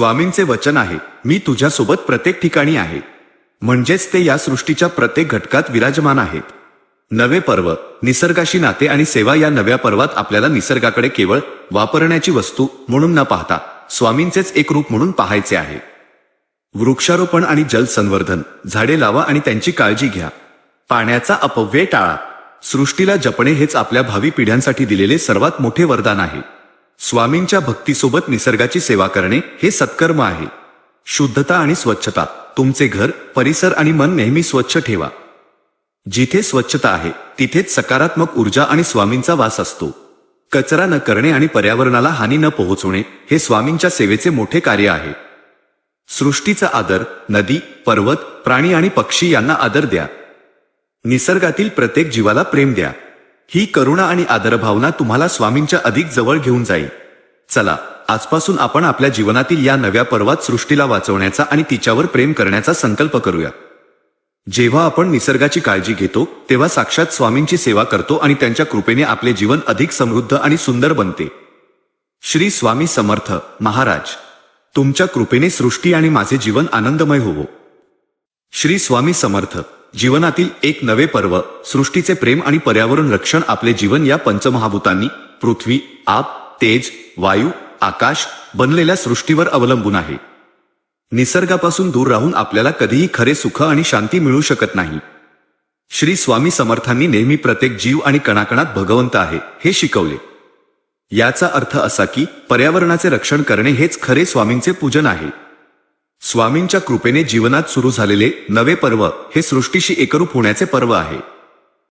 स्वामींचे वचन आहे मी तुझ्यासोबत प्रत्येक ठिकाणी आहे. म्हणजेच ते या सृष्टीच्या प्रत्येक घटकात विराजमान आहेत. नवे पर्व निसर्गाशी नाते आणि सेवा या नव्या पर्वात आपल्याला निसर्गाकडे केवळ वापरण्याची वस्तू म्हणून न पाहता स्वामींचेच एक रूप म्हणून पाहायचे आहे. वृक्षारोपण आणि जल संवर्धन झाडे लावा आणि त्यांची काळजी घ्या. पाण्याचा अपव्यय टाळा. सृष्टीला जपणे हेच आपल्या भावी पिढ्यांसाठी दिलेले सर्वात मोठे वरदान आहे. स्वामींच्या भक्तीसोबत निसर्गाची सेवा करणे हे सत्कर्म आहे. शुद्धता आणि स्वच्छता तुमचे घर परिसर आणि मन नेहमी स्वच्छ ठेवा. जिथे स्वच्छता आहे तिथेच सकारात्मक ऊर्जा आणि स्वामींचा वास असतो. कचरा न करणे आणि पर्यावरणाला हानी न पोहोचवणे हे स्वामींच्या सेवेचे मोठे कार्य आहे. सृष्टीचा आदर नदी पर्वत प्राणी आणि पक्षी यांना आदर द्या. निसर्गातील प्रत्येक जीवाला प्रेम द्या. ही करुणा आणि आदरभावना तुम्हाला स्वामींच्या अधिक जवळ घेऊन जाईल. चला आजपासून आपण आपल्या जीवनातील या नव्या पर्वात सृष्टीला वाचवण्याचा आणि तिच्यावर प्रेम करण्याचा संकल्प करूया. जेव्हा आपण निसर्गाची काळजी घेतो तेव्हा साक्षात स्वामींची सेवा करतो आणि त्यांच्या कृपेने आपले जीवन अधिक समृद्ध आणि सुंदर बनते. श्री स्वामी समर्थ महाराज तुमच्या कृपेने सृष्टी आणि माझे जीवन आनंदमय होवो. श्री स्वामी समर्थ जीवनातील एक नवे पर्व सृष्टीचे प्रेम आणि पर्यावरण रक्षण आपले जीवन या पंचमहाभूतांनी पृथ्वी आप तेज वायू आकाश बनलेल्या सृष्टीवर अवलंबून आहे. निसर्गापासून दूर राहून आपल्याला कधीही खरे सुख आणि शांती मिळू शकत नाही. श्री स्वामी समर्थांनी नेहमी प्रत्येक जीव आणि कणाकणात भगवंत आहे हे शिकवले. याचा अर्थ असा की पर्यावरणाचे रक्षण करणे हेच खरे स्वामींचे पूजन आहे. स्वामींच्या कृपेने जीवनात सुरू झालेले नवे पर्व हे सृष्टीशी एकरूप होण्याचे पर्व आहे.